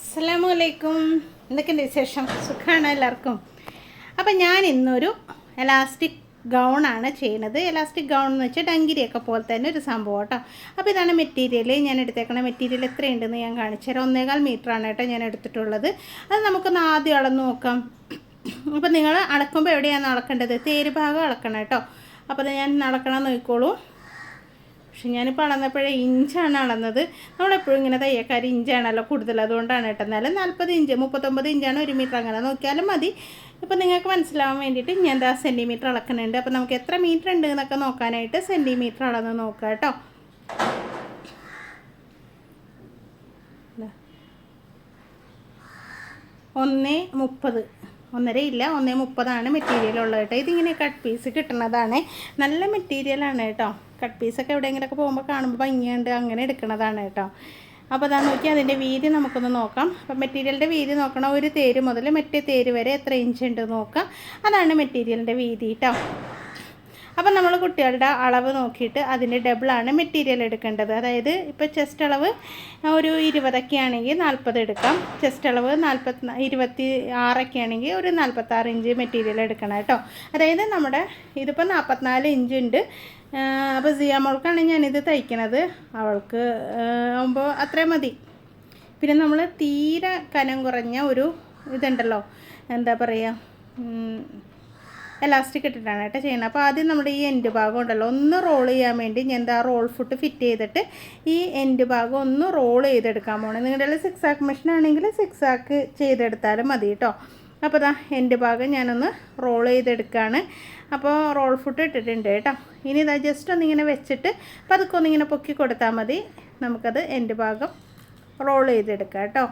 അസ്സലാമു അലൈക്കും. എന്തൊക്കെയുണ്ട് വിശേഷം? സുഖമാണ് എല്ലാവർക്കും. അപ്പം ഞാൻ ഇന്നൊരു എലാസ്റ്റിക് ഗൗണാണ് ചെയ്യുന്നത്. എലാസ്റ്റിക് ഗൗൺ എന്ന് വെച്ചാൽ ഡങ്കിരിയൊക്കെ പോലെ തന്നെ ഒരു സംഭവം കേട്ടോ. അപ്പോൾ ഇതാണ് മെറ്റീരിയൽ ഞാൻ എടുത്തേക്കണ മെറ്റീരിയൽ എത്രയുണ്ടെന്ന് ഞാൻ കാണിച്ചു തരാം. ഒന്നേകാൽ മീറ്ററാണ് കേട്ടോ ഞാൻ എടുത്തിട്ടുള്ളത്. അത് നമുക്കൊന്ന് ആദ്യം അളന്ന് നോക്കാം. അപ്പോൾ നിങ്ങൾ അളക്കുമ്പോൾ എവിടെയാണ് അളക്കേണ്ടത്? തേര് ഭാഗം അളക്കണം കേട്ടോ. അപ്പോൾ ഞാൻ അളക്കണം നോക്കിക്കോളൂ. പക്ഷെ ഞാനിപ്പോൾ അളന്നപ്പോഴേ ഇഞ്ചാണ് അളന്നത്. നമ്മളെപ്പോഴും ഇങ്ങനെ തയ്യക്കാർ ഇഞ്ചാണല്ലോ കൂടുതൽ അതുകൊണ്ടാണ് കേട്ടോ. എന്നാലും നാൽപ്പത് ഇഞ്ച് മുപ്പത്തൊമ്പത് ഇഞ്ചാണ് ഒരു മീറ്റർ അങ്ങനെ നോക്കിയാലും മതി. ഇപ്പം നിങ്ങൾക്ക് മനസ്സിലാവാൻ വേണ്ടിയിട്ട് ഞാൻ എന്താ സെന്റിമീറ്റർ അളക്കുന്നുണ്ട്. അപ്പോൾ നമുക്ക് എത്ര മീറ്റർ ഉണ്ട് എന്നൊക്കെ നോക്കാനായിട്ട് സെന്റിമീറ്റർ അളന്ന് നോക്കുക കേട്ടോ. ഒന്ന് മുപ്പത്. ഒന്നര ഇല്ല ഒന്നേ മുപ്പതാണ് മെറ്റീരിയൽ ഉള്ളത് കേട്ടോ. ഇതിങ്ങനെ കട്ട് പീസ് കിട്ടുന്നതാണ്. നല്ല മെറ്റീരിയലാണ് കേട്ടോ. കട്ട് പീസൊക്കെ എവിടെയെങ്കിലുമൊക്കെ പോകുമ്പോൾ കാണുമ്പോൾ ഭംഗിയുണ്ട്. അങ്ങനെ എടുക്കുന്നതാണ് കേട്ടോ. അപ്പോൾ അതാ നോക്കി അതിന്റെ വീതി നമുക്കൊന്ന് നോക്കാം. അപ്പം മെറ്റീരിയലിന്റെ വീതി നോക്കണം ഒരു തേര് മുതൽ മറ്റേ തേര് വരെ എത്ര ഇഞ്ച് ഉണ്ട് നോക്കാം. അതാണ് മെറ്റീരിയലിന്റെ വീതി കേട്ടോ അപ്പം നമ്മൾ കുട്ടികളുടെ അളവ് നോക്കിയിട്ട് അതിന്റെ ഡബിളാണ് മെറ്റീരിയൽ എടുക്കേണ്ടത്. അതായത് ഇപ്പോൾ ചെസ്റ്റ് അളവ് ഒരു ഇരുപതൊക്കെ ആണെങ്കിൽ നാൽപ്പത് എടുക്കാം. ചെസ്റ്റ് അളവ് നാൽപ്പത്തി ഇരുപത്തി ആറൊക്കെ ആണെങ്കിൽ ഒരു നാൽപ്പത്താറ് ഇഞ്ച് മെറ്റീരിയൽ എടുക്കണം കേട്ടോ. അതായത് നമ്മുടെ ഇതിപ്പോൾ നാൽപ്പത്തിനാല് ഇഞ്ച് ഉണ്ട്. അപ്പോൾ സിയ മോൾക്കാണ് ഞാനിത് തയ്ക്കണത്. അവൾക്ക് ആകുമ്പോൾ അത്രയും മതി. പിന്നെ നമ്മൾ തീരെ കനം കുറഞ്ഞ ഒരു ഇതുണ്ടല്ലോ. എന്താ പറയുക എലാസ്റ്റിക് ഇട്ടിട്ടാണ് കേട്ടോ ചെയ്യുന്നത് അപ്പോൾ ആദ്യം നമ്മുടെ ഈ എൻഡ് ഭാഗം ഉണ്ടല്ലോ ഒന്ന് റോൾ ചെയ്യാൻ വേണ്ടി ഞാൻ എന്താ റോൾ ഫുട്ട് ഫിറ്റ് ചെയ്തിട്ട് ഈ എൻഡ് ഭാഗം ഒന്ന് റോൾ ചെയ്തെടുക്കാൻ പോകണം നിങ്ങളുടെ സിക്സ് ആക്ക് മെഷീൻ ആണെങ്കിൽ സിക്സ് ആക്ക് ചെയ്തെടുത്താലും മതി കേട്ടോ. അപ്പോൾ ദാ എൻഡ് ഭാഗം ഞാനൊന്ന് റോൾ ചെയ്തെടുക്കുകയാണ് അപ്പോൾ റോൾ ഫുഡ് ഇട്ടിട്ടുണ്ട് കേട്ടോ. ഇനി ഇതാ ജസ്റ്റ് ഒന്നിങ്ങനെ വെച്ചിട്ട് പതുക്കെ ഒന്നിങ്ങനെ പൊക്കി കൊടുത്താൽ മതി. നമുക്കത് എന്റെ ഭാഗം റോൾ ചെയ്തെടുക്കാം കേട്ടോ.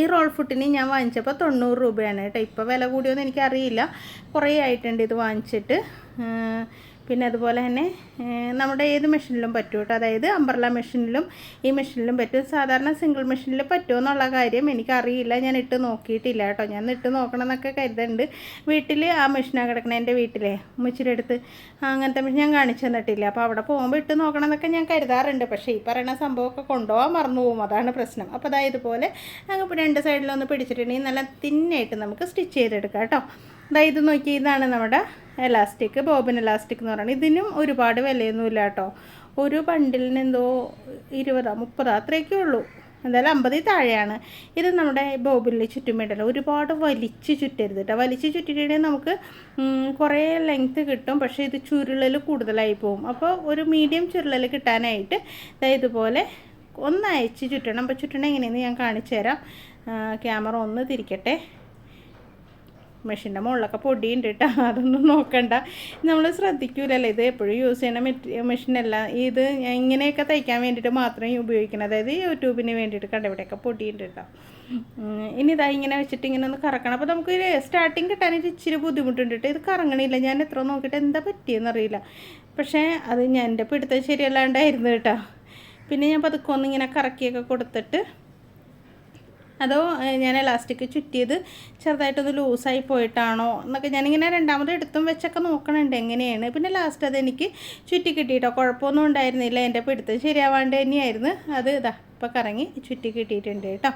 ഈ റോൾ ഫുട്ടിന് ഞാൻ വാങ്ങിച്ചപ്പോൾ തൊണ്ണൂറ് രൂപയാണ് കേട്ടോ. ഇപ്പോൾ വില കൂടിയൊന്നും എനിക്കറിയില്ല. കുറേ ആയിട്ടുണ്ട് ഇത് വാങ്ങിച്ചിട്ട്. പിന്നെ അതുപോലെ തന്നെ നമ്മുടെ ഏത് മെഷീനിലും പറ്റും കേട്ടോ അതായത് അമ്പർല മെഷീനിലും ഈ മെഷീനിലും പറ്റും. സാധാരണ സിംഗിൾ മെഷീനിൽ പറ്റുമോ എന്നുള്ള കാര്യം എനിക്കറിയില്ല. ഞാൻ ഇട്ട് നോക്കിയിട്ടില്ല കേട്ടോ ഞാൻ ഇട്ട് നോക്കണം എന്നൊക്കെ കരുതുന്നുണ്ട്. വീട്ടിൽ ആ മെഷീനാണ് കിടക്കണത് എന്റെ വീട്ടിലെ ഉമ്മച്ചിയുടെ അടുത്ത്. അങ്ങനത്തെ മെഷീൻ ഞാൻ കാണിച്ചു തന്നിട്ടില്ല. അപ്പോൾ അവിടെ പോകുമ്പോൾ ഇട്ട് നോക്കണം എന്നൊക്കെ ഞാൻ കരുതാറുണ്ട്. പക്ഷേ ഈ പറയുന്ന സംഭവമൊക്കെ കൊണ്ടുപോകാൻ മറന്നു പോകും. അതാണ് പ്രശ്നം. അപ്പോൾ അതായത് ഇതുപോലെ അങ്ങ് രണ്ട് സൈഡിലൊന്ന് പിടിച്ചിട്ടുണ്ടെങ്കിൽ നല്ല തിന്നായിട്ട് നമുക്ക് സ്റ്റിച്ച് ചെയ്തെടുക്കാം കേട്ടോ അതായത് ഇത് നോക്കി ഇതാണ് നമ്മുടെ എലാസ്റ്റിക് ബോബിൻ എലാസ്റ്റിക് എന്ന് പറയുന്നത്. ഇതിനും ഒരുപാട് വിലയൊന്നുമില്ല കേട്ടോ. ഒരു ബണ്ടിലിന് എന്തോ ഇരുപതോ മുപ്പതോ അത്രയൊക്കെ ഉള്ളൂ. എന്തായാലും അമ്പതിൽ താഴെയാണ്. ഇത് നമ്മുടെ ബോബിനിൽ ചുറ്റുമിടല്ലോ ഒരുപാട് വലിച്ച് ചുറ്റരുത് കേട്ടോ. വലിച്ച് ചുറ്റിട്ടുണ്ടെങ്കിൽ നമുക്ക് കുറേ ലെങ്ത്ത് കിട്ടും. പക്ഷേ ഇത് ചുരുളൽ കൂടുതലായി പോകും അപ്പോൾ ഒരു മീഡിയം ചുരുളൽ കിട്ടാനായിട്ട് ഇതുപോലെ ഒന്ന് അയച്ച് ചുറ്റണം. അപ്പോൾ ചുറ്റണം എങ്ങനെയെന്ന് ഞാൻ കാണിച്ചു തരാം ക്യാമറ ഒന്ന് തിരിക്കട്ടെ. മെഷീന്റെ മുകളിലൊക്കെ പൊടിയുണ്ട് കേട്ടോ അതൊന്നും നോക്കണ്ട. നമ്മൾ ശ്രദ്ധിക്കൂലല്ലോ ഇത് എപ്പോഴും യൂസ് ചെയ്യണ മെറ്റീ മെഷീനല്ല ഇത് ഇങ്ങനെയൊക്കെ തയ്ക്കാൻ വേണ്ടിയിട്ട് മാത്രമേ ഉപയോഗിക്കണം അതായത് യൂട്യൂബിന് വേണ്ടിയിട്ട് കണ്ടവിടെയൊക്കെ പൊടിയുണ്ട് കേട്ടോ ഇനി ഇതാ ഇങ്ങനെ വെച്ചിട്ട് ഇങ്ങനെ ഒന്ന് കറക്കണം. അപ്പോൾ നമുക്ക് സ്റ്റാർട്ടിങ് കിട്ടാനായിട്ട് ഇച്ചിരി ബുദ്ധിമുട്ടുണ്ട് കേട്ടോ ഇത് കറങ്ങണില്ല. ഞാൻ എത്ര നോക്കിയിട്ട് എന്താ പറ്റിയെന്നറിയില്ല പക്ഷേ അത് ഞാൻ എന്റെ പിടുത്തം ശരിയല്ലാണ്ടായിരുന്നു കേട്ടോ പിന്നെ ഞാൻ പതുക്കെ ഒന്ന് ഇങ്ങനെ കറക്കിയൊക്കെ കൊടുത്തിട്ട് അതോ ഞാൻ ഇലാസ്റ്റിക് ചുറ്റിയത് ചെറുതായിട്ടൊന്ന് ലൂസായി പോയിട്ടാണോ എന്നൊക്കെ ഞാനിങ്ങനെ രണ്ടാമത് എടുത്തും വെച്ചൊക്കെ നോക്കണുണ്ട് എങ്ങനെയാണ്. പിന്നെ ലാസ്റ്റ് അത് എനിക്ക് ചുറ്റി കിട്ടിയിട്ടോ കുഴപ്പമൊന്നും ഉണ്ടായിരുന്നില്ല. എന്റെ പിടുത്തം ശരിയാവാണ്ട് തന്നെയായിരുന്നു. അത് ഇതാ ഇപ്പോൾ കറങ്ങി ചുറ്റി കിട്ടിയിട്ടുണ്ട് കേട്ടോ.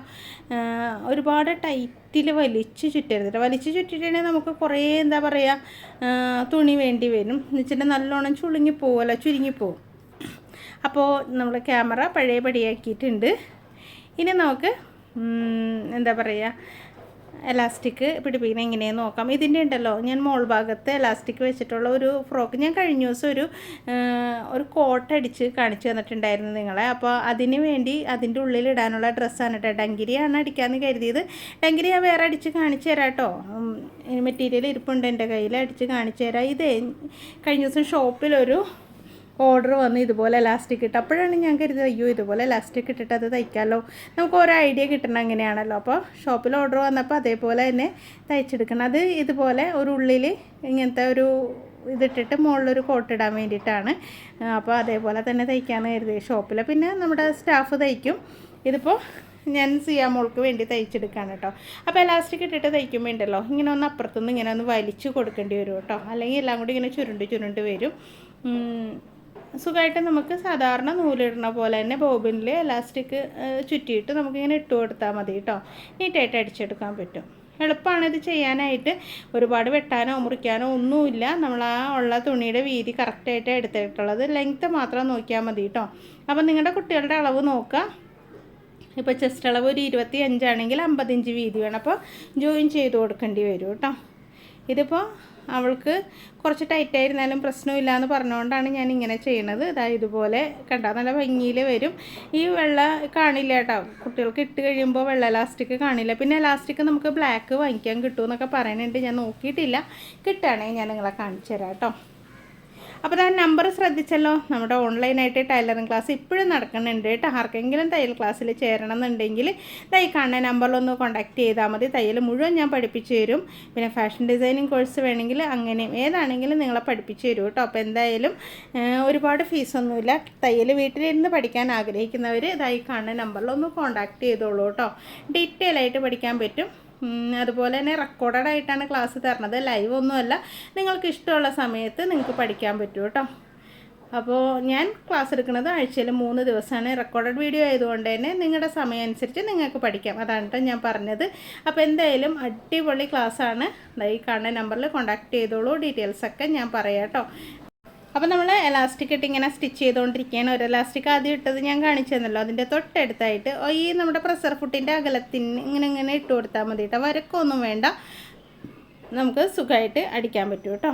ഒരുപാട് ടൈറ്റിൽ വലിച്ച് ചുറ്റരുത് വലിച്ച് ചുറ്റിയിട്ടുണ്ടെങ്കിൽ നമുക്ക് കുറേ എന്താ പറയുക തുണി വേണ്ടി വരും. എന്ന് വെച്ചിട്ടുണ്ടെങ്കിൽ നല്ലോണം ചുളുങ്ങി പോവുമല്ലോ ചുരുങ്ങിപ്പോവും അപ്പോൾ നമ്മൾ ക്യാമറ പഴയ പടിയാക്കിയിട്ടുണ്ട് ഇനി നമുക്ക് എന്താ പറയുക എലാസ്റ്റിക് പിടിപ്പിക്കുന്ന എങ്ങനെയെന്ന് നോക്കാം. ഇതിന്റെ ഉണ്ടല്ലോ ഞാൻ മോൾ ഭാഗത്ത് എലാസ്റ്റിക് വെച്ചിട്ടുള്ള ഒരു ഫ്രോക്ക് ഞാൻ കഴിഞ്ഞ ദിവസം ഒരു ഒരു കോട്ട് അടിച്ച് കാണിച്ചു തന്നിട്ടുണ്ടായിരുന്നു നിങ്ങളെ. അപ്പോൾ അതിന് വേണ്ടി അതിന്റെ ഉള്ളിൽ ഇടാനുള്ള ഡ്രസ്സാണ് കേട്ടോ ഡങ്കിരിയാണ് അടിക്കാമെന്ന് കരുതിയത്. ഡങ്കിരി ഞാൻ വേറെ അടിച്ച് കാണിച്ചു തരാം കേട്ടോ മെറ്റീരിയൽ ഇരിപ്പുണ്ട് എന്റെ കയ്യിൽ. അടിച്ച് കാണിച്ചു തരാം. ഇതേ കഴിഞ്ഞ ദിവസം ഷോപ്പിലൊരു ഓർഡർ വന്ന് ഇതുപോലെ ലാസ്റ്റിക് ഇട്ട്. അപ്പോഴാണ് ഞാൻ കരുതിയത് അയ്യോ ഇതുപോലെ ലാസ്റ്റിക് ഇട്ടിട്ട് അത് തയ്ക്കാമല്ലോ നമുക്ക് ഓരോ ഐഡിയ കിട്ടണം അങ്ങനെയാണല്ലോ. അപ്പോൾ ഷോപ്പിൽ ഓർഡർ വന്നപ്പോൾ അതേപോലെ തന്നെ തയ്ച്ചെടുക്കണം. അത് ഇതുപോലെ ഒരു ഉള്ളിൽ ഇങ്ങനത്തെ ഒരു ഇതിട്ടിട്ട് മുകളിലൊരു കോട്ട് ഇടാൻ വേണ്ടിയിട്ടാണ്. അപ്പോൾ അതേപോലെ തന്നെ തയ്ക്കാമെന്ന് കരുതി. ഷോപ്പിൽ പിന്നെ നമ്മുടെ സ്റ്റാഫ് തയ്ക്കും. ഇതിപ്പോൾ ഞാൻ സിയാ മോൾക്ക് വേണ്ടി തയ്ച്ചെടുക്കുകയാണ് കേട്ടോ. അപ്പോൾ എലാസ്റ്റിക് ഇട്ടിട്ട് തയ്ക്കുമ്പോൾ ഉണ്ടല്ലോ ഇങ്ങനെ ഒന്ന് അപ്പുറത്തുനിന്ന് ഇങ്ങനെ ഒന്ന് വലിച്ചു കൊടുക്കേണ്ടി വരും കേട്ടോ. അല്ലെങ്കിൽ എല്ലാം കൂടി ഇങ്ങനെ ചുരുണ്ട് ചുരുണ്ട് വരും. സുഖമായിട്ട് നമുക്ക് സാധാരണ നൂലിടുന്ന പോലെ തന്നെ ബോബിനിൽ എലാസ്റ്റിക് ചുറ്റിയിട്ട് നമുക്കിങ്ങനെ ഇട്ട് കൊടുത്താൽ മതി കേട്ടോ. നീറ്റായിട്ട് അടിച്ചെടുക്കാൻ പറ്റും. എളുപ്പമാണ് ഇത് ചെയ്യാനായിട്ട്. ഒരുപാട് വെട്ടാനോ മുറിക്കാനോ ഒന്നുമില്ല. നമ്മൾ ആ ഉള്ള തുണിയുടെ വീതി കറക്റ്റായിട്ട് എടുത്തിട്ടുള്ളത് ലെങ്ത്ത് മാത്രം നോക്കിയാൽ മതി കേട്ടോ. അപ്പം നിങ്ങളുടെ കുട്ടികളുടെ അളവ് നോക്കുക. ഇപ്പോൾ ചെസ്റ്റ് അളവ് ഒരു ഇരുപത്തി അഞ്ചാണെങ്കിൽ അമ്പത്തിഞ്ച് വീതി വേണം. അപ്പോൾ ജോയിൻ ചെയ്ത് കൊടുക്കേണ്ടി വരും കേട്ടോ. ഇതിപ്പോൾ അവൾക്ക് കുറച്ച് ടൈറ്റ് ആയിരുന്നാലും പ്രശ്നമില്ല എന്ന് പറഞ്ഞുകൊണ്ടാണ് ഞാൻ ഇങ്ങനെ ചെയ്യണത്. ഇതാ ഇതുപോലെ കണ്ടാൽ നല്ല ഭംഗിയിൽ വരും. ഈ വെള്ള കാണില്ല കേട്ടോ. കുട്ടികൾക്ക് ഇട്ട് കഴിയുമ്പോൾ വെള്ള ഇലാസ്റ്റിക് കാണില്ല. പിന്നെ ഇലാസ്റ്റിക് നമുക്ക് ബ്ലാക്ക് വാങ്ങിക്കാൻ കിട്ടുമെന്നൊക്കെ പറയുന്നുണ്ട്. ഞാൻ നോക്കിയിട്ടില്ല. കിട്ടുകയാണെങ്കിൽ ഞാൻ നിങ്ങളെ കാണിച്ചു തരാം കേട്ടോ. അപ്പോൾ ഞാൻ നമ്പർ ശ്രദ്ധിച്ചല്ലോ. നമ്മുടെ ഓൺലൈനായിട്ട് ടൈലറിങ് ക്ലാസ് ഇപ്പോഴും നടക്കുന്നുണ്ട് കേട്ടോ. ആർക്കെങ്കിലും തയ്യൽ ക്ലാസ്സിൽ ചേരണം എന്നുണ്ടെങ്കിൽ തൈ കാണുന്ന നമ്പറിലൊന്ന് കോൺടാക്ട് ചെയ്താൽ മതി. തയ്യൽ മുഴുവൻ ഞാൻ പഠിപ്പിച്ചു തരും. പിന്നെ ഫാഷൻ ഡിസൈനിങ് കോഴ്സ് വേണമെങ്കിൽ അങ്ങനെയും ഏതാണെങ്കിലും നിങ്ങളെ പഠിപ്പിച്ചു തരും കേട്ടോ. അപ്പോൾ എന്തായാലും ഒരുപാട് ഫീസൊന്നുമില്ല തയ്യൽ വീട്ടിലിരുന്ന് പഠിക്കാൻ ആഗ്രഹിക്കുന്നവർ ഇതായി കാണുന്ന നമ്പറിലൊന്ന് കോൺടാക്ട് ചെയ്തോളൂ കേട്ടോ. ഡീറ്റെയിൽ ആയിട്ട് പഠിക്കാൻ പറ്റും. അതുപോലെ തന്നെ റെക്കോർഡഡ് ആയിട്ടാണ് ക്ലാസ് തരണത്. ലൈവ് ഒന്നുമല്ല. നിങ്ങൾക്ക് ഇഷ്ടമുള്ള സമയത്ത് നിങ്ങൾക്ക് പഠിക്കാൻ പറ്റും കേട്ടോ. അപ്പോൾ ഞാൻ ക്ലാസ് എടുക്കുന്നത് ആഴ്ചയിൽ മൂന്ന് ദിവസമാണ്. റെക്കോർഡഡ് വീഡിയോ ആയതുകൊണ്ട് തന്നെ നിങ്ങളുടെ സമയം അനുസരിച്ച് നിങ്ങൾക്ക് പഠിക്കാം. അതാണ് കേട്ടോ ഞാൻ പറഞ്ഞത്. അപ്പോൾ എന്തായാലും അടിപൊളി ക്ലാസ്സാണ് ഈ കാണുന്ന നമ്പറിൽ കോൺടാക്ട് ചെയ്തോളൂ. ഡീറ്റെയിൽസൊക്കെ ഞാൻ പറയാം കേട്ടോ അപ്പോൾ നമ്മൾ എലാസ്റ്റിക് ഇട്ട് ഇങ്ങനെ സ്റ്റിച്ച് ചെയ്തുകൊണ്ടിരിക്കുകയാണ് ഒരു എലാസ്റ്റിക് ആദ്യം ഇട്ടത് ഞാൻ കാണിച്ചു തന്നല്ലോ അതിന്റെ തൊട്ടടുത്തായിട്ട് ഈ നമ്മുടെ പ്രഷർ ഫുട്ടിന്റെ അകലത്തിന് ഇങ്ങനെ ഇങ്ങനെ ഇട്ട് കൊടുത്താൽ മതി കേട്ടോ വരക്കൊന്നും വേണ്ട. നമുക്ക് സുഖമായിട്ട് അടിക്കാൻ പറ്റും കേട്ടോ.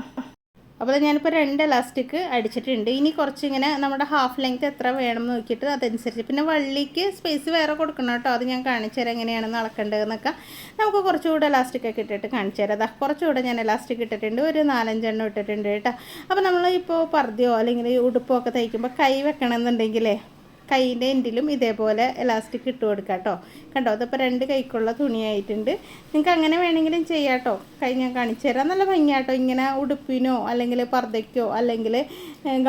അപ്പോൾ ഞാനിപ്പോൾ രണ്ട് ഇലാസ്റ്റിക് അടിച്ചിട്ടുണ്ട്. ഇനി കുറച്ച് ഇങ്ങനെ നമ്മുടെ ഹാഫ് ലെങ്ത് എത്ര വേണം എന്ന് നോക്കിയിട്ട് അതനുസരിച്ച്. പിന്നെ വള്ളിക്ക് സ്പേസ് വേറെ കൊടുക്കണം കേട്ടോ. അത് ഞാൻ കാണിച്ചു തരാം എങ്ങനെയാണെന്ന് അളക്കേണ്ടതെന്നൊക്കെ. നമുക്ക് കുറച്ചുകൂടെ ഇലാസ്റ്റിക് ഒക്കെ ഇട്ടിട്ട് കാണിച്ചു തരാം. അതാ കുറച്ചുകൂടെ ഞാൻ ഇലാസ്റ്റിക് ഇട്ടിട്ടുണ്ട്. ഒരു നാലഞ്ചെണ്ണം ഇട്ടിട്ടുണ്ട് കേട്ടോ. അപ്പോൾ നമ്മൾ ഇപ്പോൾ പർദ്ദയോ അല്ലെങ്കിൽ ഉടുപ്പോ ഒക്കെ തയ്ക്കുമ്പോൾ കൈ വെക്കണമെന്നുണ്ടെങ്കിലേ കൈയിന്റെ എൻഡിലും ഇതേപോലെ എലാസ്റ്റിക് ഇട്ട് കൊടുക്കുക കേട്ടോ. കണ്ടോ അതിപ്പോൾ രണ്ട് കൈക്കുള്ള തുണിയായിട്ടുണ്ട്. നിങ്ങൾക്ക് അങ്ങനെ വേണമെങ്കിലും ചെയ്യാം കേട്ടോ. കൈ ഞാൻ കാണിച്ചു തരാം. നല്ല ഭംഗിയാട്ടോ ഇങ്ങനെ ഉടുപ്പിനോ അല്ലെങ്കിൽ പർദ്ദയ്ക്കോ അല്ലെങ്കിൽ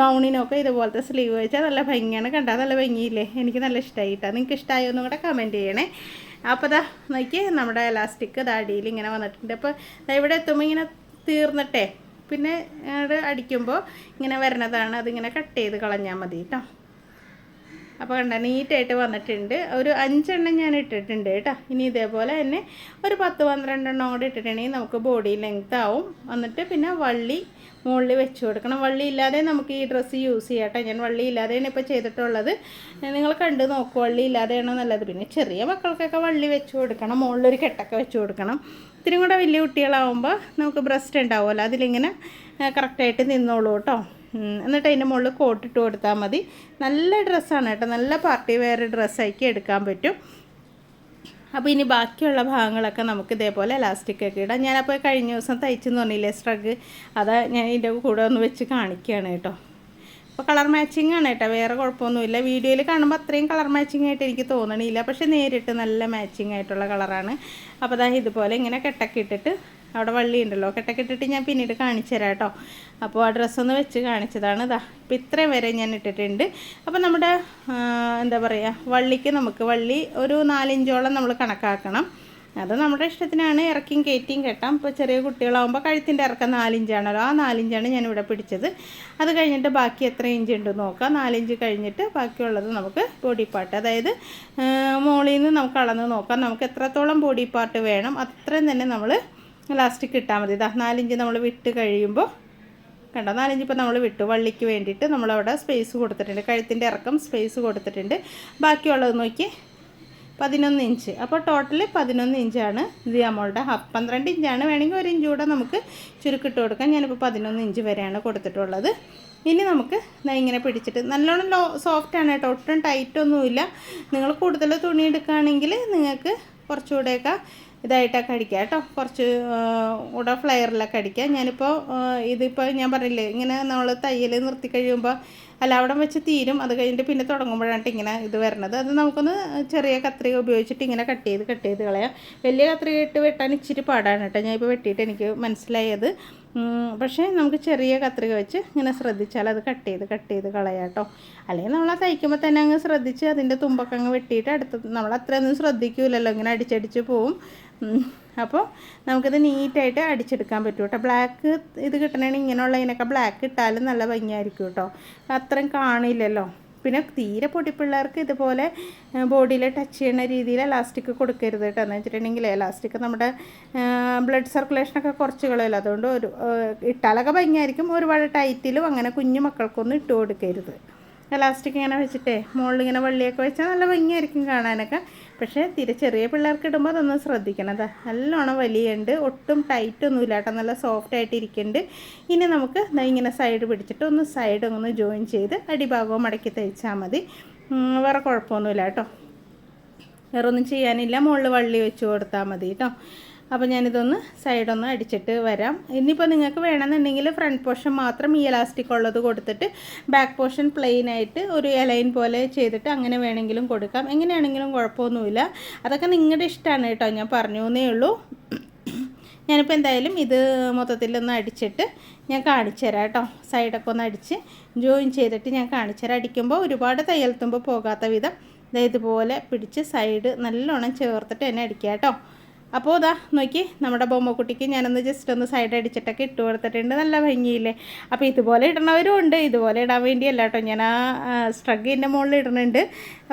ഗൗണിനോ ഒക്കെ ഇതുപോലത്തെ സ്ലീവ് വെച്ചാൽ നല്ല ഭംഗിയാണ്. കണ്ടോ നല്ല ഭംഗിയില്ലേ? എനിക്ക് നല്ല ഇഷ്ടമായി കേട്ടോ. നിങ്ങൾക്ക് ഇഷ്ടമായോ എന്നും കൂടെ കമന്റ് ചെയ്യണേ. അപ്പോൾ ദാ നോക്കി നമ്മുടെ എലാസ്റ്റിക് ദാടിയിൽ ഇങ്ങനെ വന്നിട്ടുണ്ട്. അപ്പോൾ ഇവിടെ എത്തുമ്പോൾ ഇങ്ങനെ തീർന്നിട്ടേ. പിന്നെ അടിക്കുമ്പോൾ ഇങ്ങനെ വരണതാണ്. അതിങ്ങനെ കട്ട് ചെയ്ത് കളഞ്ഞാൽ മതി കേട്ടോ. അപ്പോൾ കണ്ട നീറ്റായിട്ട് വന്നിട്ടുണ്ട്. ഒരു അഞ്ചെണ്ണം ഞാൻ ഇട്ടിട്ടുണ്ട് കേട്ടോ. ഇനി ഇതേപോലെ തന്നെ ഒരു പത്ത് പന്ത്രണ്ടെണ്ണം കൂടെ ഇട്ടിട്ടുണ്ടെങ്കിൽ നമുക്ക് ബോഡി ലെങ്ത് ആവും. വന്നിട്ട് പിന്നെ വള്ളി മുകളിൽ വെച്ച് കൊടുക്കണം. വള്ളി ഇല്ലാതെ നമുക്ക് ഈ ഡ്രസ്സ് യൂസ് ചെയ്യാം ഞാൻ വള്ളി ഇല്ലാതെയാണ് ഇപ്പോൾ ചെയ്തിട്ടുള്ളത്. നിങ്ങൾ കണ്ട് നോക്കും വള്ളി ഇല്ലാതെയാണോ നല്ലത്. പിന്നെ ചെറിയ മക്കൾക്കൊക്കെ വള്ളി വെച്ച് കൊടുക്കണം. മുകളിലൊരു കെട്ടൊക്കെ വെച്ച് കൊടുക്കണം. ഇത്തിരി കൂടെ വലിയ കുട്ടികളാവുമ്പോൾ നമുക്ക് ബ്രസ്റ്റ് ഉണ്ടാവുമല്ലോ. അതിലിങ്ങനെ കറക്റ്റായിട്ട് നിന്നോളൂ കേട്ടോ. എന്നിട്ട് അതിന്റെ മുകളിൽ കോട്ടിട്ട് കൊടുത്താൽ മതി. നല്ല ഡ്രസ്സാണ് കേട്ടോ. നല്ല പാർട്ടി വെയർ ഡ്രസ്സാക്കി എടുക്കാൻ പറ്റും. അപ്പോൾ ഇനി ബാക്കിയുള്ള ഭാഗങ്ങളൊക്കെ നമുക്ക് ഇതേപോലെ ഇലാസ്റ്റിക് ഒക്കെ ഇടാം. ഞാനപ്പോൾ കഴിഞ്ഞ ദിവസം തയ്ച്ചെന്ന് പറഞ്ഞില്ലേ സ്ട്രഗ് അതാ ഞാൻ ഇതിന്റെ കൂടെ ഒന്ന് വെച്ച് കാണിക്കുകയാണ് കേട്ടോ. അപ്പോൾ കളർ മാച്ചിങ് ആണ് കേട്ടോ. വേറെ കുഴപ്പമൊന്നുമില്ല. വീഡിയോയിൽ കാണുമ്പോൾ അത്രയും കളർ മാച്ചിങ് ആയിട്ട് എനിക്ക് തോന്നണില്ല. പക്ഷേ നേരിട്ട് നല്ല മാച്ചിങ് ആയിട്ടുള്ള കളറാണ് അപ്പോൾ അതാ ഇതുപോലെ ഇങ്ങനെ കെട്ടൊക്കെ ഇട്ടിട്ട് അവിടെ വള്ളി ഉണ്ടല്ലോ കെട്ടക്കെട്ടിട്ട് ഞാൻ പിന്നീട് കാണിച്ചു തരാം കേട്ടോ. അപ്പോൾ ആ ഡ്രസ്സൊന്ന് വെച്ച് കാണിച്ചതാണ് ഇതാ ഇപ്പോൾ ഇത്രയും വരെ ഞാൻ ഇട്ടിട്ടുണ്ട്. അപ്പോൾ നമ്മുടെ എന്താ പറയുക വള്ളിക്ക് നമുക്ക് വള്ളി ഒരു നാലിഞ്ചോളം നമ്മൾ കണക്കാക്കണം. അത് നമ്മുടെ ഇഷ്ടത്തിനാണ്. ഇറക്കിയും കയറ്റിയും കെട്ടാം. ഇപ്പോൾ ചെറിയ കുട്ടികളാകുമ്പോൾ കഴുത്തിന്റെ ഇറക്കം നാലിഞ്ചാണല്ലോ. ആ നാലിഞ്ചാണ് ഇവിടെ പിടിച്ചത്. അത് കഴിഞ്ഞിട്ട് ബാക്കി എത്ര ഇഞ്ച് ഉണ്ട് നോക്കാം. നാലിഞ്ച് കഴിഞ്ഞിട്ട് ബാക്കിയുള്ളത് നമുക്ക് ബോഡി പാർട്ട് അതായത് മോളിൽ നിന്ന് നമുക്ക് അളന്ന് നോക്കാം. നമുക്ക് എത്രത്തോളം ബോഡി പാർട്ട് വേണം. അത്രയും തന്നെ നമ്മൾ ലാസ്റ്റിക് ഇട്ടാൽ മതി. ഇതാ നാലിഞ്ച് നമ്മൾ വിട്ട് കഴിയുമ്പോൾ കണ്ടോ? നാലിഞ്ച് ഇപ്പോൾ നമ്മൾ വിട്ടു. വള്ളിക്ക് വേണ്ടിയിട്ട് നമ്മളവിടെ സ്പേസ് കൊടുത്തിട്ടുണ്ട്. കഴുത്തിന്റെ ഇറക്കം സ്പേസ് കൊടുത്തിട്ടുണ്ട്. ബാക്കിയുള്ളത് നോക്കി പതിനൊന്ന് ഇഞ്ച്. അപ്പോൾ ടോട്ടൽ പതിനൊന്ന് ഇഞ്ചാണ് ഇത് നമ്മളുടെ ഹാഫ് പന്ത്രണ്ട് ഇഞ്ചാണ്. വേണമെങ്കിൽ ഒരു ഇഞ്ച് കൂടെ നമുക്ക് ചുരുക്കിട്ട് കൊടുക്കാം. ഞാനിപ്പോൾ പതിനൊന്ന് ഇഞ്ച് വരെയാണ് കൊടുത്തിട്ടുള്ളത്. ഇനി നമുക്ക് ഇങ്ങനെ പിടിച്ചിട്ട് നല്ലോണം ലോ സോഫ്റ്റാണ് കേട്ടോ. ഒട്ടും ടൈറ്റൊന്നുമില്ല നിങ്ങൾ കൂടുതൽ തുണി എടുക്കുകയാണെങ്കിൽ നിങ്ങൾക്ക് കുറച്ചുകൂടെയൊക്കെ ഇതായിട്ടൊക്കെ അടിക്കുക കേട്ടോ. കുറച്ച് കൂടെ ഫ്ലെയറിലൊക്കെ അടിക്കുക. ഞാനിപ്പോൾ ഇതിപ്പോൾ ഞാൻ പറഞ്ഞില്ലേ ഇങ്ങനെ നമ്മൾ തയ്യൽ നിർത്തി കഴിയുമ്പോൾ അല്ല അവിടെ വെച്ച് തീരും. അത് കഴിഞ്ഞിട്ട് പിന്നെ തുടങ്ങുമ്പോഴാണ് ഇങ്ങനെ ഇത് വരണത്. അത് നമുക്കൊന്ന് ചെറിയ കത്രിക ഉപയോഗിച്ചിട്ട് ഇങ്ങനെ കട്ട് ചെയ്ത് കട്ട് ചെയ്ത് കളയാം. വലിയ കത്രിക ഇട്ട് വെട്ടാൻ ഇച്ചിരി പാടാണ് കേട്ടോ. ഞാൻ ഇപ്പോൾ വെട്ടിയിട്ട് എനിക്ക് മനസ്സിലായത്. പക്ഷേ നമുക്ക് ചെറിയ കത്രിക വെച്ച് ഇങ്ങനെ ശ്രദ്ധിച്ചാൽ അത് കട്ട് ചെയ്ത് കട്ട് ചെയ്ത് കളയാം കേട്ടോ. അല്ലെങ്കിൽ നമ്മൾ തയ്ക്കുമ്പോൾ തന്നെ അങ്ങ് ശ്രദ്ധിച്ച് അതിന്റെ തുമ്പൊക്കെ അങ്ങ് വെട്ടിയിട്ട് അടുത്ത് നമ്മൾ അത്രയൊന്നും ശ്രദ്ധിക്കൂലല്ലോ ഇങ്ങനെ അടിച്ചടിച്ച് പോവും. അപ്പോൾ നമുക്കിത് നീറ്റായിട്ട് അടിച്ചെടുക്കാൻ പറ്റും കേട്ടോ. ബ്ലാക്ക് ഇത് കിട്ടണമെങ്കിൽ ഇങ്ങനെയുള്ളതിനൊക്കെ ബ്ലാക്ക് ഇട്ടാലും നല്ല ഭംഗിയായിരിക്കും കേട്ടോ. അത്രയും കാണില്ലല്ലോ. പിന്നെ തീരെ പൊടിപ്പിള്ളേർക്ക് ഇതുപോലെ ബോഡിയിൽ ടച്ച് ചെയ്യുന്ന രീതിയിൽ എലാസ്റ്റിക് കൊടുക്കരുത് കേട്ടോ. എന്ന് വെച്ചിട്ടുണ്ടെങ്കിൽ എലാസ്റ്റിക് നമ്മുടെ ബ്ലഡ് സർക്കുലേഷനൊക്കെ കുറച്ച് കളയില്ല. അതുകൊണ്ട് ഒരു ഇട്ടാലൊക്കെ ഭംഗിയായിരിക്കും. ഒരുപാട് ടൈറ്റിലും അങ്ങനെ കുഞ്ഞു മക്കൾക്കൊന്നും ഇട്ട് കൊടുക്കരുത്. എലാസ്റ്റിക് ഇങ്ങനെ വെച്ചിട്ടേ മുകളിൽ ഇങ്ങനെ വള്ളിയൊക്കെ വെച്ചാൽ നല്ല ഭംഗിയായിരിക്കും കാണാനൊക്കെ. പക്ഷേ തീരെ ചെറിയ പിള്ളേർക്ക് ഇടുമ്പോൾ അതൊന്നും ശ്രദ്ധിക്കണം. അതാ നല്ലോണം വലിയുണ്ട്. ഒട്ടും ടൈറ്റ് ഒന്നും ഇല്ല കേട്ടോ. നല്ല സോഫ്റ്റ് ആയിട്ട് ഇരിക്കുന്നുണ്ട്. ഇനി നമുക്ക് ഇങ്ങനെ സൈഡ് പിടിച്ചിട്ട് ഒന്ന് സൈഡ് ഒന്ന് ജോയിൻ ചെയ്ത് അടിഭാഗവും മടക്കി തയ്ച്ചാൽ മതി. വേറെ കുഴപ്പമൊന്നുമില്ല കേട്ടോ. വേറെ ഒന്നും ചെയ്യാനില്ല. മുകളിൽ വള്ളി വെച്ച് കൊടുത്താൽ മതി കേട്ടോ. അപ്പോൾ ഞാനിതൊന്ന് സൈഡൊന്ന് അടിച്ചിട്ട് വരാം. ഇനിയിപ്പോൾ നിങ്ങൾക്ക് വേണമെന്നുണ്ടെങ്കിൽ ഫ്രണ്ട് പോർഷൻ മാത്രം ഈ എലാസ്റ്റിക് ഉള്ളത് കൊടുത്തിട്ട് ബാക്ക് പോർഷൻ പ്ലെയിൻ ആയിട്ട് ഒരു എലൈൻ പോലെ ചെയ്തിട്ട് അങ്ങനെ വേണമെങ്കിലും കൊടുക്കാം. എങ്ങനെയാണെങ്കിലും കുഴപ്പമൊന്നുമില്ല. അതൊക്കെ നിങ്ങളുടെ ഇഷ്ടമാണ് കേട്ടോ. ഞാൻ പറഞ്ഞു എന്നേ ഉള്ളൂ. ഞാനിപ്പോൾ എന്തായാലും ഇത് മൊത്തത്തിലൊന്ന് അടിച്ചിട്ട് ഞാൻ കാണിച്ചു തരാം കേട്ടോ. സൈഡൊക്കെ ഒന്ന് അടിച്ച് ജോയിൻ ചെയ്തിട്ട് ഞാൻ കാണിച്ചു തരാം. അടിക്കുമ്പോൾ ഒരുപാട് തയ്യൽ പോകാത്ത വിധം ഇതുപോലെ പിടിച്ച് സൈഡ് നല്ലോണം ചേർത്തിട്ട് തന്നെ അടിക്കുക കേട്ടോ. അപ്പോൾ ഇതാ നോക്കി നമ്മുടെ ബൊമ്മക്കുട്ടിക്ക് ഞാനൊന്ന് ജസ്റ്റ് ഒന്ന് സൈഡ് അടിച്ചിട്ടൊക്കെ ഇട്ട് കൊടുത്തിട്ടുണ്ട്. നല്ല ഭംഗിയില്ലേ? അപ്പോൾ ഇതുപോലെ ഇടണവരും ഉണ്ട്. ഇതുപോലെ ഇടാൻ വേണ്ടിയല്ല കേട്ടോ. ഞാൻ ആ സ്ട്രഗിന്റെ മുകളിൽ ഇടുന്നുണ്ട്.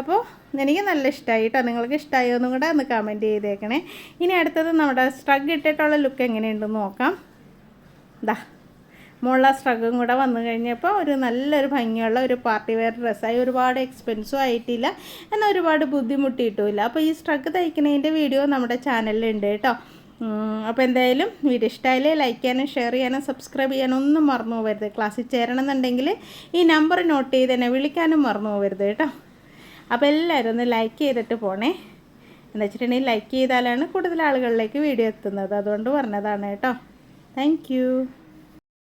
അപ്പോൾ എനിക്ക് നല്ല ഇഷ്ടമായി കേട്ടോ. നിങ്ങൾക്ക് ഇഷ്ടമായോ എന്നും കൂടെ ഒന്ന് കമന്റ് ചെയ്തേക്കണേ. ഇനി അടുത്തത് നമ്മുടെ സ്ട്രഗ് ഇട്ടിട്ടുള്ള ലുക്ക് എങ്ങനെയുണ്ടെന്ന് നോക്കാം. ഇതാ മുള്ള സ്ട്രഗും കൂടെ വന്നു കഴിഞ്ഞപ്പോൾ ഒരു നല്ലൊരു ഭംഗിയുള്ള ഒരു പാർട്ടി വെയർ ഡ്രസ്സായി. ഒരുപാട് എക്സ്പെൻസും ആയിട്ടില്ല. എന്നാൽ ഒരുപാട് ബുദ്ധിമുട്ടിയിട്ടുമില്ല അപ്പോൾ ഈ സ്ട്രഗ് തയ്ക്കുന്നതിന്റെ വീഡിയോ നമ്മുടെ ചാനലിലുണ്ട് കേട്ടോ. അപ്പോൾ എന്തായാലും വീഡിയോ ഇഷ്ടമായാലേ ലൈക്ക് ചെയ്യാനും ഷെയർ ചെയ്യാനും സബ്സ്ക്രൈബ് ചെയ്യാനും ഒന്നും മറന്നു പോകരുത്. ക്ലാസ്സിൽ ചേരണമെന്നുണ്ടെങ്കിൽ ഈ നമ്പർ നോട്ട് ചെയ്ത് തന്നെ വിളിക്കാനും മറന്നു പോകരുത് കേട്ടോ. അപ്പോൾ എല്ലാവരും ഒന്ന് ലൈക്ക് ചെയ്തിട്ട് പോണേ. എന്ന് വെച്ചിട്ടുണ്ടെങ്കിൽ ലൈക്ക് ചെയ്താലാണ് കൂടുതൽ ആളുകളിലേക്ക് വീഡിയോ എത്തുന്നത്. അതുകൊണ്ട് പറഞ്ഞതാണ് കേട്ടോ. താങ്ക്